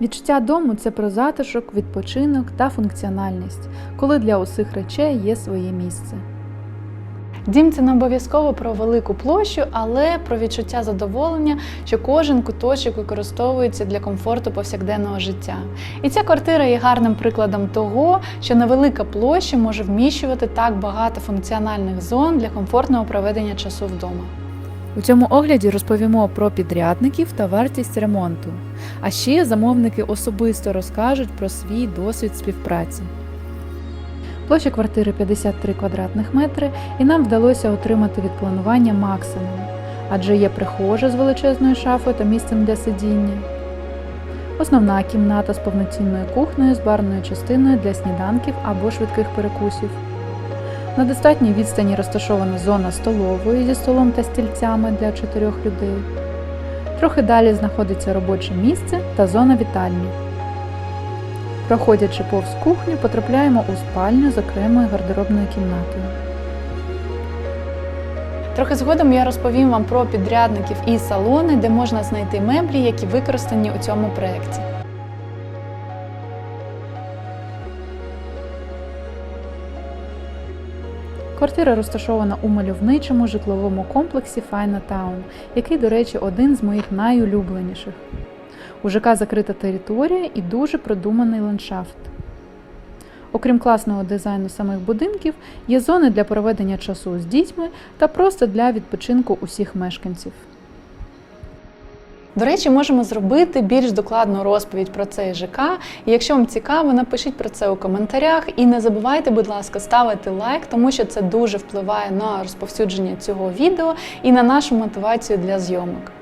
Відчуття дому це про затишок, відпочинок та функціональність, коли для усіх речей є своє місце. Дім це не обов'язково про велику площу, але про відчуття задоволення, що кожен куточок використовується для комфорту повсякденного життя. І ця квартира є гарним прикладом того, що невелика площа може вміщувати так багато функціональних зон для комфортного проведення часу вдома. У цьому огляді розповімо про підрядників та вартість ремонту. А ще замовники особисто розкажуть про свій досвід співпраці. Площа квартири 53 квадратних метри, і нам вдалося отримати від планування максимум, адже є прихожа з величезною шафою та місцем для сидіння. Основна кімната з повноцінною кухнею з барною частиною для сніданків або швидких перекусів. На достатній відстані розташована зона столової зі столом та стільцями для чотирьох людей. Трохи далі знаходиться робоче місце та зона вітальні. Проходячи повз кухню, потрапляємо у спальню з окремою гардеробною кімнатою. Трохи згодом я розповім вам про підрядників і салони, де можна знайти меблі, які використані у цьому проєкті. Квартира розташована у мальовничому житловому комплексі Файна Таун, який, до речі, один з моїх найулюбленіших. У ЖК закрита територія і дуже продуманий ландшафт. Окрім класного дизайну самих будинків, є зони для проведення часу з дітьми та просто для відпочинку усіх мешканців. До речі, можемо зробити більш докладну розповідь про цей ЖК. І якщо вам цікаво, напишіть про це у коментарях. І не забувайте, будь ласка, ставити лайк, тому що це дуже впливає на розповсюдження цього відео і на нашу мотивацію для зйомок.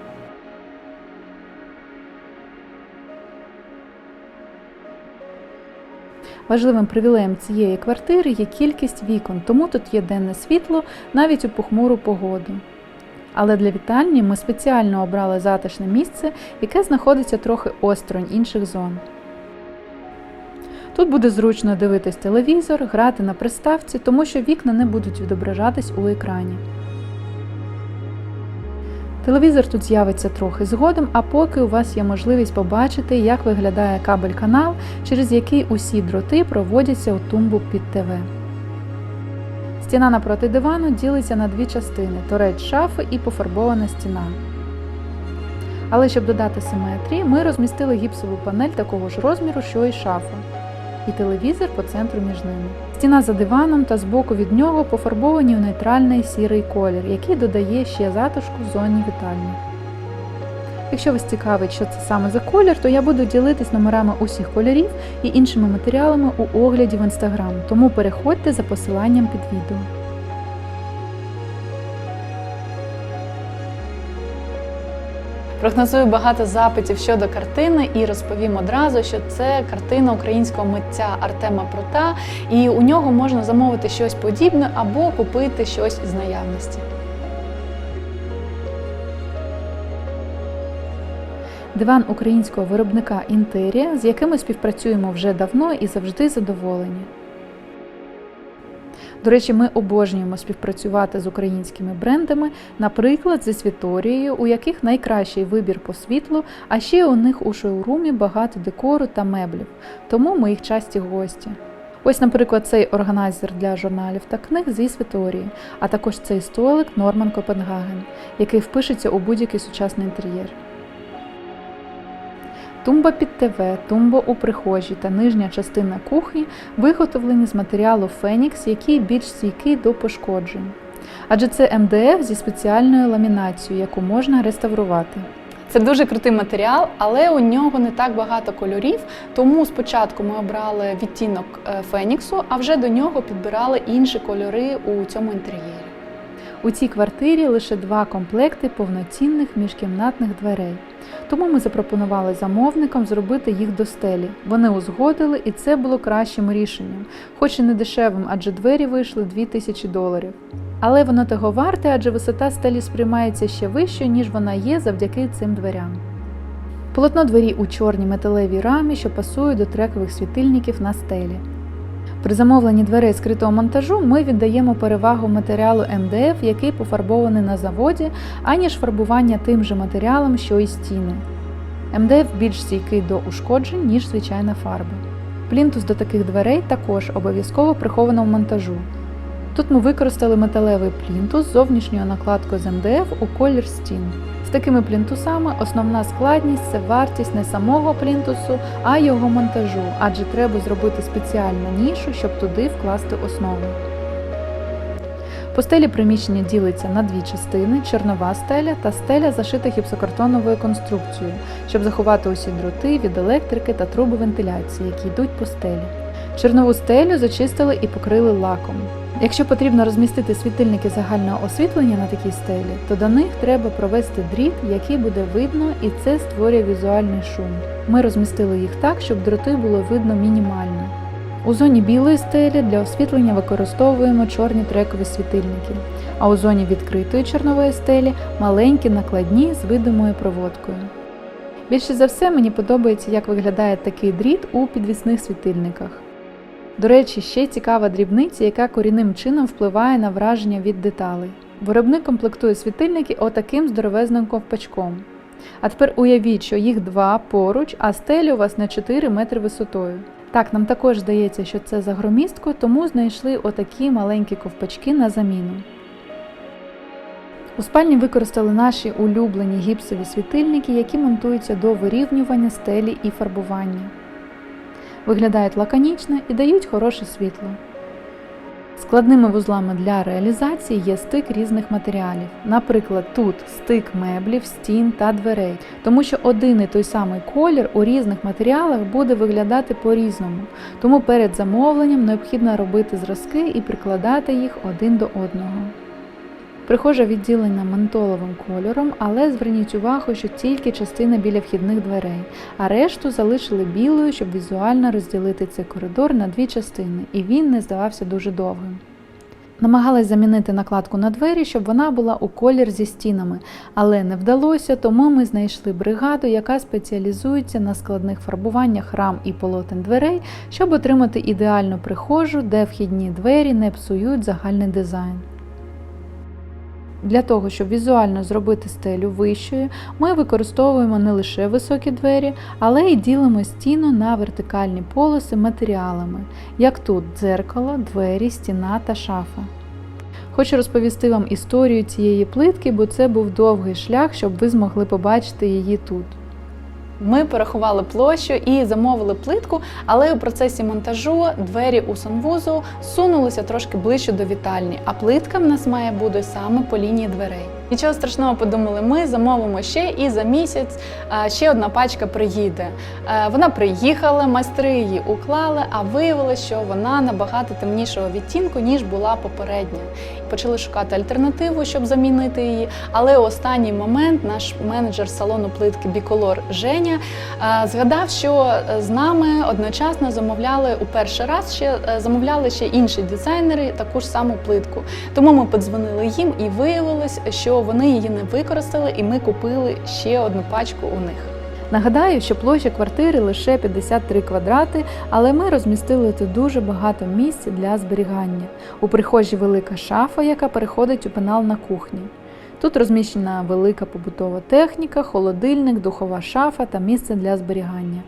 Важливим привілеєм цієї квартири є кількість вікон, тому тут є денне світло навіть у похмуру погоду. Але для вітальні ми спеціально обрали затишне місце, яке знаходиться трохи осторонь інших зон. Тут буде зручно дивитись телевізор, грати на приставці, тому що вікна не будуть відображатись у екрані. Телевізор тут з'явиться трохи згодом, а поки у вас є можливість побачити, як виглядає кабель-канал, через який усі дроти проводяться у тумбу під ТВ. Стіна напроти дивану ділиться на дві частини торець шафи і пофарбована стіна. Але щоб додати симетрії, ми розмістили гіпсову панель такого ж розміру, що і шафа, і телевізор по центру між ними. Стіна за диваном та збоку від нього пофарбовані у нейтральний сірий колір, який додає ще затишку в зоні вітальні. Якщо вас цікавить, що це саме за колір, то я буду ділитись номерами усіх кольорів і іншими матеріалами у огляді в інстаграм, тому переходьте за посиланням під відео. Прогнозую багато запитів щодо картини і розповім одразу, що це картина українського митця Артема Прута, і у нього можна замовити щось подібне або купити щось з наявності. Диван українського виробника Інтерія, з яким ми співпрацюємо вже давно і завжди задоволені. До речі, ми обожнюємо співпрацювати з українськими брендами, наприклад, зі Світорією, у яких найкращий вибір по світлу, а ще у них у шоурумі багато декору та меблів, тому ми їх часті гості. Ось, наприклад, цей органайзер для журналів та книг зі Світорії, а також цей столик Норман Копенгаген, який впишеться у будь-який сучасний інтер'єр. Тумба під ТВ, тумба у прихожій та нижня частина кухні виготовлені з матеріалу Фенікс, який більш стійкий до пошкоджень. Адже це МДФ зі спеціальною ламінацією, яку можна реставрувати. Це дуже крутий матеріал, але у нього не так багато кольорів, тому спочатку ми обрали відтінок е, Феніксу, а вже до нього підбирали інші кольори у цьому інтер'єрі. У цій квартирі лише два комплекти повноцінних міжкімнатних дверей. Тому ми запропонували замовникам зробити їх до стелі. Вони узгодили, і це було кращим рішенням, хоч і не дешевим, адже двері вийшли 2000 доларів. Але воно того варте, адже висота стелі сприймається ще вищою, ніж вона є завдяки цим дверям. Полотно двері у чорній металевій рамі, що пасує до трекових світильників на стелі. При замовленні дверей скритого монтажу ми віддаємо перевагу матеріалу МДФ, який пофарбований на заводі, аніж фарбування тим же матеріалом, що і стіни. МДФ більш стійкий до ушкоджень, ніж звичайна фарба. Плінтус до таких дверей також обов'язково приховано в монтажу. Тут ми використали металевий плінтус з зовнішньою накладкою з МДФ у колір стін. Такими плінтусами основна складність це вартість не самого плінтусу, а його монтажу, адже треба зробити спеціальну нішу, щоб туди вкласти основу. По стелі приміщення ділиться на дві частини: чорнова стеля та стеля зашита гіпсокартоновою конструкцією, щоб заховати усі дроти від електрики та труби вентиляції, які йдуть по стелі. Чорнову стелю зачистили і покрили лаком. Якщо потрібно розмістити світильники загального освітлення на такій стелі, то до них треба провести дріт, який буде видно, і це створює візуальний шум. Ми розмістили їх так, щоб дроти було видно мінімально. У зоні білої стелі для освітлення використовуємо чорні трекові світильники, а у зоні відкритої чорнової стелі маленькі накладні з видимою проводкою. Більше за все мені подобається, як виглядає такий дріт у підвісних світильниках. До речі, ще цікава дрібниця, яка корінним чином впливає на враження від деталей. Виробник комплектує світильники отаким здоровезним ковпачком. А тепер уявіть, що їх два поруч, а стелі у вас на 4 метри висотою. Так, нам також здається, що це за громістко, тому знайшли отакі маленькі ковпачки на заміну. У спальні використали наші улюблені гіпсові світильники, які монтуються до вирівнювання стелі і фарбування. Виглядають лаконічно і дають хороше світло. Складними вузлами для реалізації є стик різних матеріалів. Наприклад, тут стик меблів, стін та дверей, тому що один і той самий колір у різних матеріалах буде виглядати по-різному. Тому перед замовленням необхідно робити зразки і прикладати їх один до одного. Прихожа відділена ментоловим кольором, але зверніть увагу, що тільки частина біля вхідних дверей, а решту залишили білою, щоб візуально розділити цей коридор на дві частини, і він не здавався дуже довгим. Намагалась замінити накладку на двері, щоб вона була у колір зі стінами, але не вдалося, тому ми знайшли бригаду, яка спеціалізується на складних фарбуваннях рам і полотен дверей, щоб отримати ідеальну прихожу, де вхідні двері не псують загальний дизайн. Для того, щоб візуально зробити стелю вищою, ми використовуємо не лише високі двері, але й ділимо стіну на вертикальні полоси матеріалами, як тут дзеркало, двері, стіна та шафа. Хочу розповісти вам історію цієї плитки, бо це був довгий шлях, щоб ви змогли побачити її тут. Ми порахували площу і замовили плитку, але у процесі монтажу двері у санвузу сунулися трошки ближче до вітальні, а плитка в нас має бути саме по лінії дверей. Нічого страшного подумали, ми замовимо ще і за місяць е, ще одна пачка приїде. Е, Вона приїхала, майстри її уклали, а виявилося, що вона набагато темнішого відтінку, ніж була попередня. Почали шукати альтернативу, щоб замінити її. Але у останній момент наш менеджер салону плитки Біколор Женя е, згадав, що з нами одночасно замовляли у перший раз ще замовляли ще інші дизайнери таку ж саму плитку. Тому ми подзвонили їм і виявилось, що вони її не використали, і ми купили ще одну пачку у них. Нагадаю, що площа квартири лише 53 квадрати, але ми розмістили тут дуже багато місць для зберігання. У прихожій велика шафа, яка переходить у пенал на кухні. Тут розміщена велика побутова техніка, холодильник, духова шафа та місце для зберігання.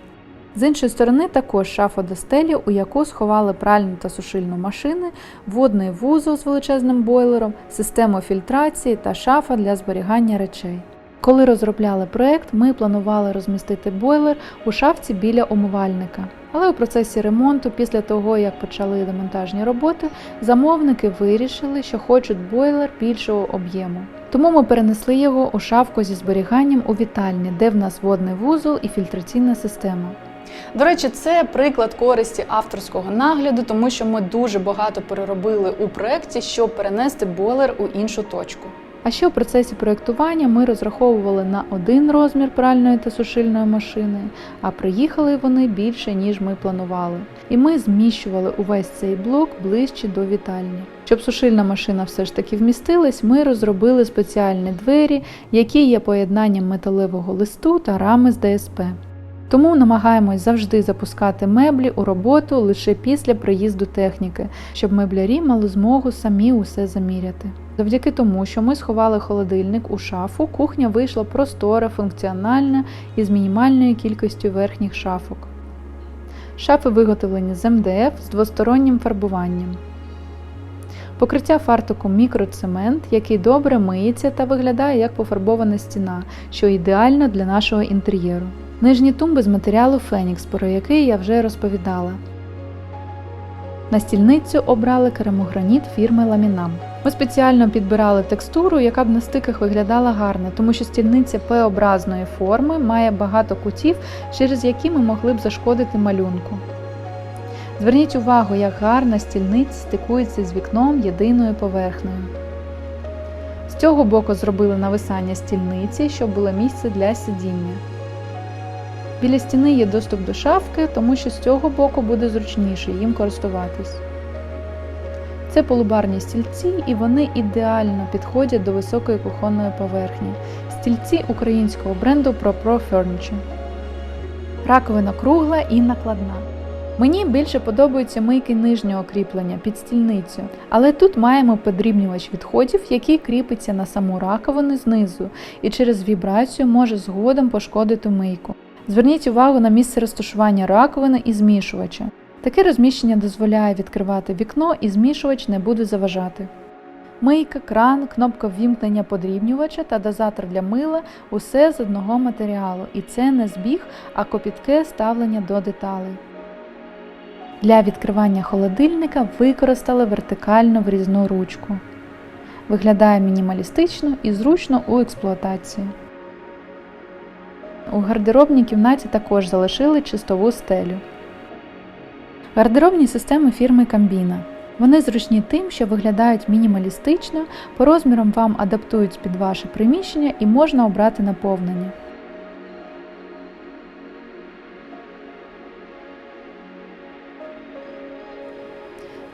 З іншої сторони також шафа до стелі, у яку сховали пральну та сушильну машини, водний вузол з величезним бойлером, систему фільтрації та шафа для зберігання речей. Коли розробляли проект, ми планували розмістити бойлер у шафці біля умивальника. Але у процесі ремонту, після того як почали демонтажні роботи, замовники вирішили, що хочуть бойлер більшого об'єму. Тому ми перенесли його у шафку зі зберіганням у вітальні, де в нас водний вузол і фільтраційна система. До речі, це приклад користі авторського нагляду, тому що ми дуже багато переробили у проєкті, щоб перенести бойлер у іншу точку. А ще у процесі проєктування ми розраховували на один розмір пральної та сушильної машини, а приїхали вони більше, ніж ми планували. І ми зміщували увесь цей блок ближче до вітальні. Щоб сушильна машина все ж таки вмістилась, ми розробили спеціальні двері, які є поєднанням металевого листу та рами з ДСП. Тому намагаємось завжди запускати меблі у роботу лише після приїзду техніки, щоб меблярі мали змогу самі усе заміряти. Завдяки тому, що ми сховали холодильник у шафу, кухня вийшла простора, функціональна і з мінімальною кількістю верхніх шафок. Шафи виготовлені з МДФ з двостороннім фарбуванням. Покриття фартуком мікроцемент, який добре миється та виглядає як пофарбована стіна, що ідеально для нашого інтер'єру. Нижні тумби з матеріалу Фенікс, про який я вже розповідала. На стільницю обрали керамограніт фірми Ламінам. Ми спеціально підбирали текстуру, яка б на стиках виглядала гарно, тому що стільниця П-образної форми має багато кутів, через які ми могли б зашкодити малюнку. Зверніть увагу, як гарно стільниць стикується з вікном єдиною поверхнею. З цього боку зробили нависання стільниці, щоб було місце для сидіння. Біля стіни є доступ до шафки, тому що з цього боку буде зручніше їм користуватись. Це полубарні стільці, і вони ідеально підходять до високої кухонної поверхні. Стільці українського бренду ProPro Furniture. Раковина кругла і накладна. Мені більше подобаються мийки нижнього кріплення під стільницю, але тут маємо подрібнювач відходів, який кріпиться на саму раковину знизу і через вібрацію може згодом пошкодити мийку. Зверніть увагу на місце розташування раковини і змішувача. Таке розміщення дозволяє відкривати вікно і змішувач не буде заважати. Мийка, кран, кнопка ввімкнення подрібнювача та дозатор для мила усе з одного матеріалу, і це не збіг, а копітке ставлення до деталей. Для відкривання холодильника використали вертикальну врізну ручку. Виглядає мінімалістично і зручно у експлуатації. У гардеробній кімнаті також залишили чистову стелю. Гардеробні системи фірми Камбіна. Вони зручні тим, що виглядають мінімалістично, по розмірам вам адаптують під ваше приміщення і можна обрати наповнення.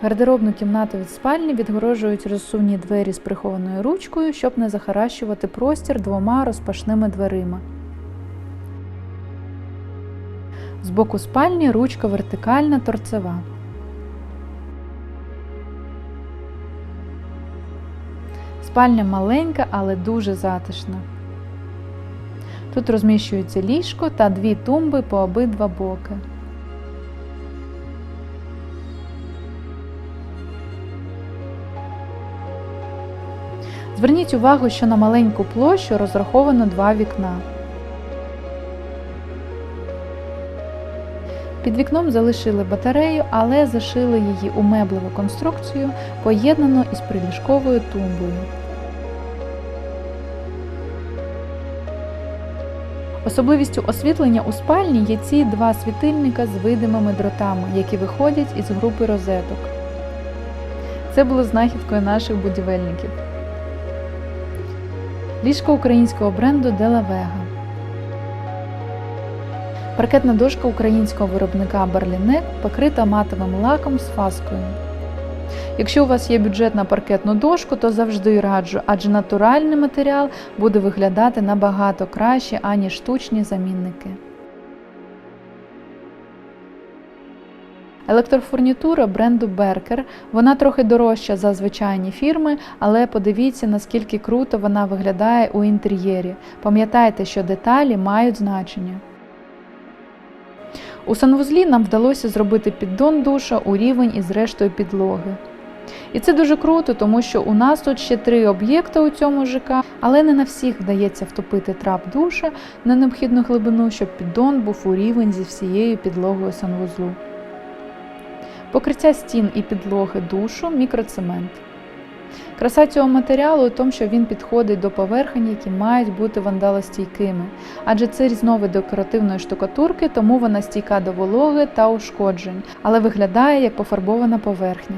Гардеробну кімнату від спальні відгорожують розсувні двері з прихованою ручкою, щоб не захаращувати простір двома розпашними дверима. З боку спальні ручка вертикальна торцева. Спальня маленька, але дуже затишна. Тут розміщується ліжко та дві тумби по обидва боки. Зверніть увагу, що на маленьку площу розраховано два вікна. Під вікном залишили батарею, але зашили її у меблеву конструкцію, поєднану із приліжковою тумбою. Особливістю освітлення у спальні є ці два світильника з видимими дротами, які виходять із групи розеток. Це було знахідкою наших будівельників. Ліжко українського бренду Vega. Паркетна дошка українського виробника Берлінек покрита матовим лаком з фаскою. Якщо у вас є бюджет на паркетну дошку, то завжди раджу, адже натуральний матеріал буде виглядати набагато краще, аніж штучні замінники. Електрофурнітура бренду Беркер. Вона трохи дорожча за звичайні фірми, але подивіться, наскільки круто вона виглядає у інтер'єрі. Пам'ятайте, що деталі мають значення. У санвузлі нам вдалося зробити піддон душа у рівень із рештою підлоги. І це дуже круто, тому що у нас тут ще три об'єкти у цьому ЖК, але не на всіх вдається втопити трап душа на необхідну глибину, щоб піддон був у рівень зі всією підлогою санвузлу. Покриття стін і підлоги душу мікроцемент. Краса цього матеріалу у тому, що він підходить до поверхень, які мають бути вандалостійкими, адже це різновид декоративної штукатурки, тому вона стійка до вологи та ушкоджень, але виглядає як пофарбована поверхня.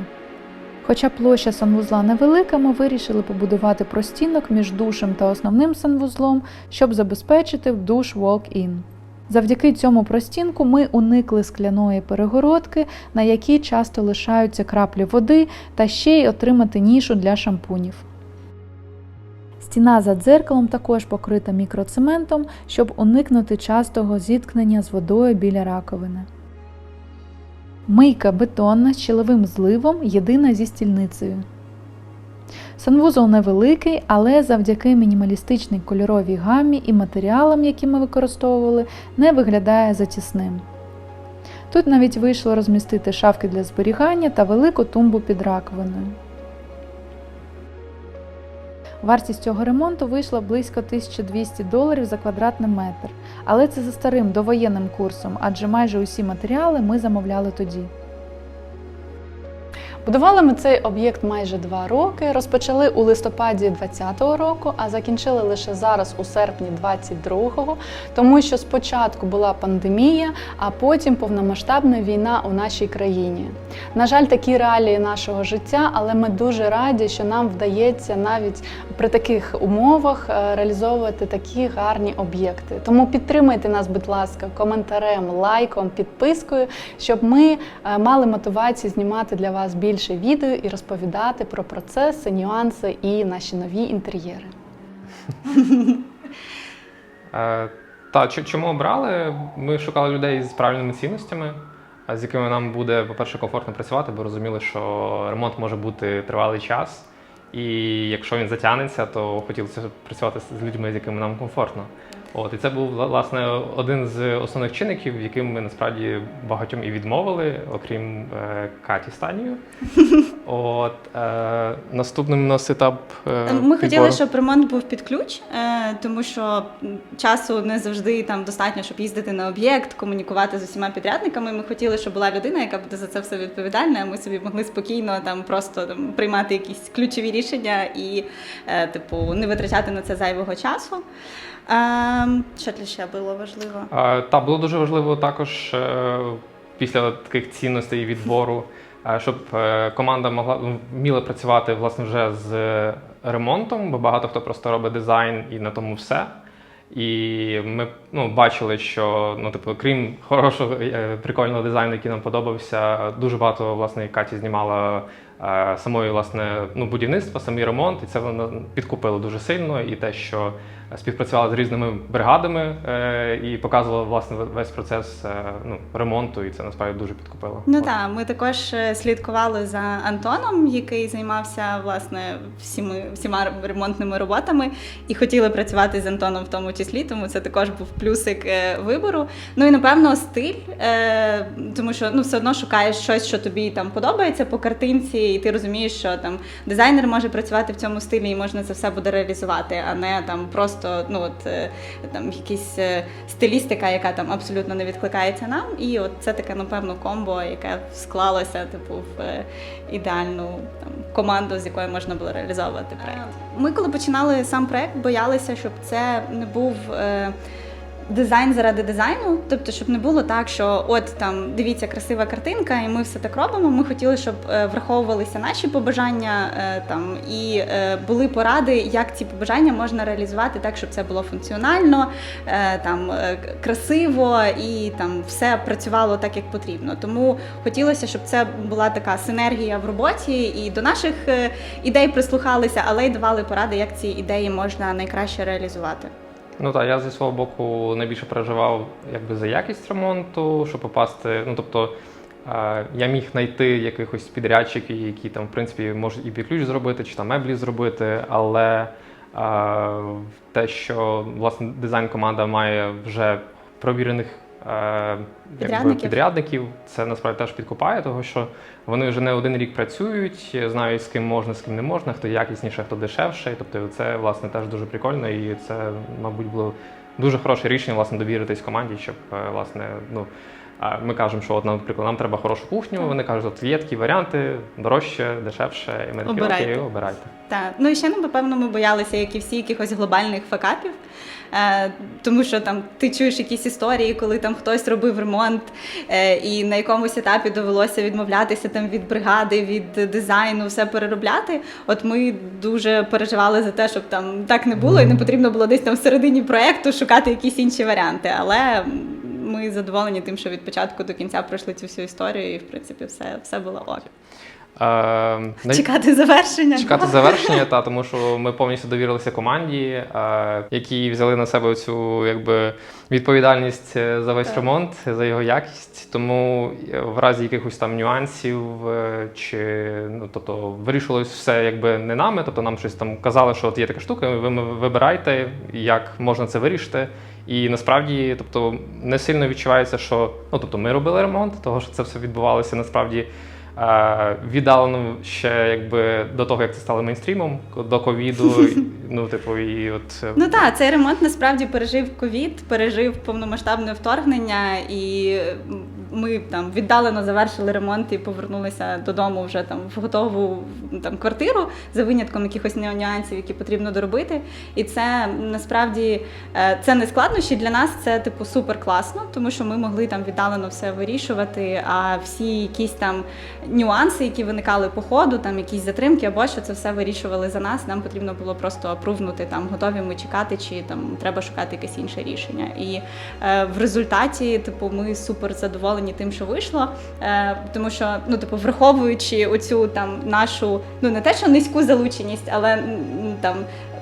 Хоча площа санвузла невелика, ми вирішили побудувати простінок між душем та основним санвузлом, щоб забезпечити душ walk-in. Завдяки цьому простінку ми уникли скляної перегородки, на якій часто лишаються краплі води, та ще й отримати нішу для шампунів. Стіна за дзеркалом також покрита мікроцементом, щоб уникнути частого зіткнення з водою біля раковини. Мийка бетонна з чоловим зливом, єдина зі стільницею. Санвузол невеликий, але завдяки мінімалістичній кольоровій гамі і матеріалам, які ми використовували, не виглядає затісним. Тут навіть вийшло розмістити шафки для зберігання та велику тумбу під раковиною. Вартість цього ремонту вийшла близько 1200 доларів за квадратний метр, але це за старим довоєнним курсом, адже майже усі матеріали ми замовляли тоді. Будували ми цей об'єкт майже два роки. Розпочали у листопаді 2020 року, а закінчили лише зараз у серпні 2022, тому що спочатку була пандемія, а потім повномасштабна війна у нашій країні. На жаль, такі реалії нашого життя, але ми дуже раді, що нам вдається навіть при таких умовах е, реалізовувати такі гарні об'єкти. Тому підтримайте нас, будь ласка, коментарем, лайком, підпискою, щоб ми е, мали мотивацію знімати для вас більше відео і розповідати про процеси, нюанси і наші нові інтер'єри. Е, Та чому обрали? Ми шукали людей з правильними цінностями, з якими нам буде, по-перше, комфортно працювати, бо розуміли, що ремонт може бути тривалий час. І якщо він затягнеться, то хотілося працювати з людьми, з якими нам комфортно. От і це був власне один з основних чинників, яким ми насправді багатьом і відмовили, окрім е, Каті Станію. От е, наступним у нас етап. е, Ми хотіли, щоб ремонт був під ключ, е, тому що часу не завжди там достатньо, щоб їздити на об'єкт, комунікувати з усіма підрядниками. Ми хотіли, щоб була людина, яка буде за це все відповідальна. а Ми собі могли спокійно там просто там, приймати якісь ключові рішення і, е, типу, не витрачати на це зайвого часу. Е, Що для ще було важливо? Та було дуже важливо також е, після таких цінностей і відбору, е, щоб е, команда могла вміла працювати власне вже з ремонтом, бо багато хто просто робить дизайн і на тому все. І ми ну, бачили, що ну, типу, крім хорошого прикольного дизайну, який нам подобався, дуже багато власне Каті знімала е, самої власне ну, будівництва, самий ремонт, і це воно підкупило дуже сильно. І те, що співпрацювала з різними бригадами е, і показувала власне весь процес е, ну, ремонту, і це насправді дуже підкупило. Ну так, ми також е, слідкували за Антоном, який займався власне всіми всіма ремонтними роботами, і хотіли працювати з Антоном в тому числі, тому це також був плюсик вибору. Ну і напевно стиль, тому що ну все одно шукаєш щось, що тобі там подобається по картинці, і ти розумієш, що там дизайнер може працювати в цьому стилі і можна це все буде реалізувати, а не там просто ну от е, там якісь е, стилістика, яка там абсолютно не відкликається нам. І от це таке, напевно, комбо, яке склалося, типу, в е, ідеальну там команду, з якою можна було реалізовувати проект. Ми, коли починали сам проект, боялися, щоб це не був. Дизайн заради дизайну, тобто, щоб не було так, що от там дивіться красива картинка, і ми все так робимо. Ми хотіли, щоб е, враховувалися наші побажання е, там і е, були поради, як ці побажання можна реалізувати так, щоб це було функціонально, там красиво і там все працювало так, як потрібно. Тому хотілося, щоб це була така синергія в роботі, і до наших ідей прислухалися, але й давали поради, як ці ідеї можна найкраще реалізувати. Ну так, я зі свого боку найбільше переживав якби за якість ремонту, щоб попасти. Ну тобто е, я міг знайти якихось підрядчиків, які там, в принципі, можуть і підключ зробити, чи там меблі зробити, але е, те, що власне дизайн команда має вже провірених. Е, Підрядників. підрядників це насправді теж підкупає, тому що вони вже не один рік працюють, знають з ким можна, з ким не можна, хто якісніше, хто дешевше. Тобто це власне теж дуже прикольно, і це, мабуть, було дуже хороше рішення власне довіритись команді, щоб е, власне ну. Ми кажемо, що от, наприклад, нам треба хорошу кухню. Вони кажуть, от є такі варіанти, дорожче, дешевше. І ми такі Обирайте. окей, обирайте. Так, ну і ще напевно ми боялися, як і всі, якихось глобальних факапів. Е, тому що там ти чуєш якісь історії, коли там хтось робив ремонт, е, і на якомусь етапі довелося відмовлятися там від бригади, від дизайну, все переробляти. От ми дуже переживали за те, щоб там так не було, і не потрібно було десь там всередині проекту шукати якісь інші варіанти. Але ми задоволені тим, що від початку до кінця пройшли цю всю історію, і в принципі все, все було ок. Е, Чекати завершення. Чекати завершення, та тому що ми повністю довірилися команді, е, які взяли на себе цю якби відповідальність е, за весь Так. ремонт, за його якість. Тому е, в разі якихось там нюансів е, чи ну тобто вирішувалось все якби не нами. Тобто нам щось там казали, що от є така штука, ви вибирайте, як можна це вирішити. І насправді, тобто, не сильно відчувається, що ну тобто ми робили ремонт, того що це все відбувалося насправді. Е, віддалено ще якби до того, як це стало мейнстрімом, до ковіду. Ну, типу, і от е, Ну так, цей ремонт насправді пережив ковід, пережив повномасштабне вторгнення, і ми там віддалено завершили ремонт і повернулися додому вже там в готову там квартиру за винятком якихось нюансів, які потрібно доробити. І це насправді е, це не складнощі для нас. Це типу супер класно, тому що ми могли там віддалено все вирішувати. А всі якісь там нюанси, які виникали по ходу, там якісь затримки або що це все вирішували за нас. Нам потрібно було просто апрувнути там, готові ми чекати, чи там треба шукати якесь інше рішення. І е, в результаті, типу, ми супер задоволені тим, що вийшло. Е, тому що, ну, типу, враховуючи оцю там нашу, ну не те, що низьку залученість, але там.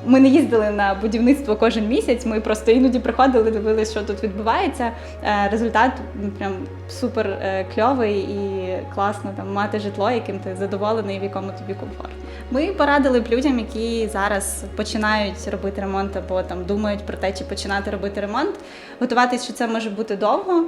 Ми не їздили на будівництво кожен місяць. Ми просто іноді приходили, дивилися, що тут відбувається. Е, Результат ну, прям супер е, кльовий і класно там мати житло, яким ти задоволений, в якому тобі комфортно. Ми порадили б людям, які зараз починають робити ремонт або там думають про те, чи починати робити ремонт, готуватись, що це може бути довго, е,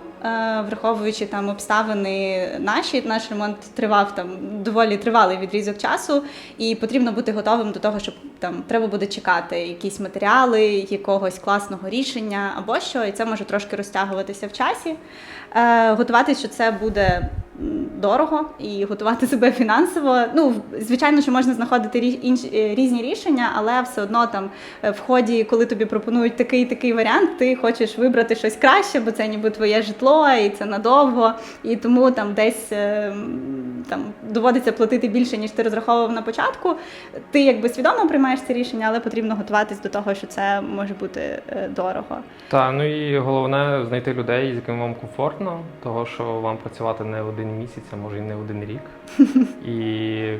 враховуючи там обставини наші. Наш ремонт тривав там доволі тривалий відрізок часу, і потрібно бути готовим до того, щоб там треба буде чекати якісь матеріали, якогось класного рішення або що, і це може трошки розтягуватися в часі. Е, готуватись, що це буде дорого і готувати себе фінансово. Ну, звичайно, що можна знаходити інші е, різні рішення, але все одно там е, в ході, коли тобі пропонують такий такий варіант, ти хочеш вибрати щось краще, бо це ніби твоє житло, і це надовго. І тому там десь е, там доводиться платити більше, ніж ти розраховував на початку. Ти якби свідомо приймаєш це рішення, але потрібно готуватись до того, що це може бути дорого. та ну і головне знайти людей, з якими вам комфортно, того що вам працювати не один місяць, а може і не один рік. І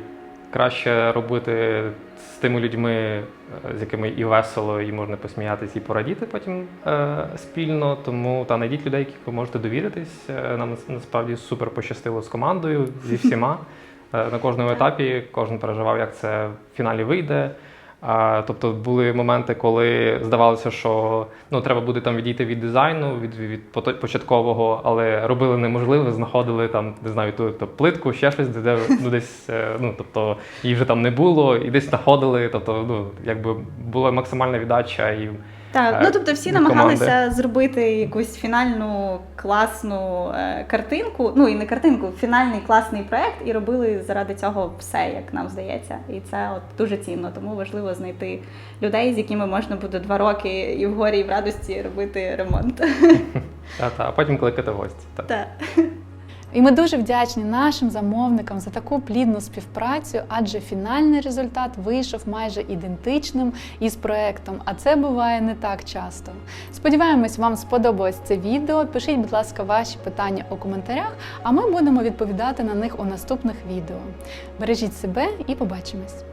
краще робити з тими людьми, е, з якими і весело, і можна посміятися, і порадіти потім е, спільно. Тому та знайдіть людей, яких ви можете довіритись. Е, Нам насправді супер пощастило з командою, зі всіма. На кожному етапі кожен переживав, як це в фіналі вийде. Тобто були моменти, коли здавалося, що ну треба буде там відійти від дизайну, від, від початкового, але робили неможливе, знаходили там, не знаю, ту, ту плитку, ще щось, де ну, десь, е, ну тобто її вже там не було, і десь знаходили. Тобто, ну якби була максимальна віддача і Так, е, ну тобто всі від намагалися команди. зробити якусь фінальну класну е, картинку. Ну і не картинку, фінальний класний проект, і робили заради цього все, як нам здається. І це от дуже цінно. Тому важливо знайти людей, з якими можна буде два роки і в горі, і в радості робити ремонт. та, та, а потім кликати гості. Так. І ми дуже вдячні нашим замовникам за таку плідну співпрацю, адже фінальний результат вийшов майже ідентичним із проектом, а це буває не так часто. Сподіваємось, вам сподобалось це відео. Пишіть, будь ласка, ваші питання у коментарях, а ми будемо відповідати на них у наступних відео. Бережіть себе і побачимось!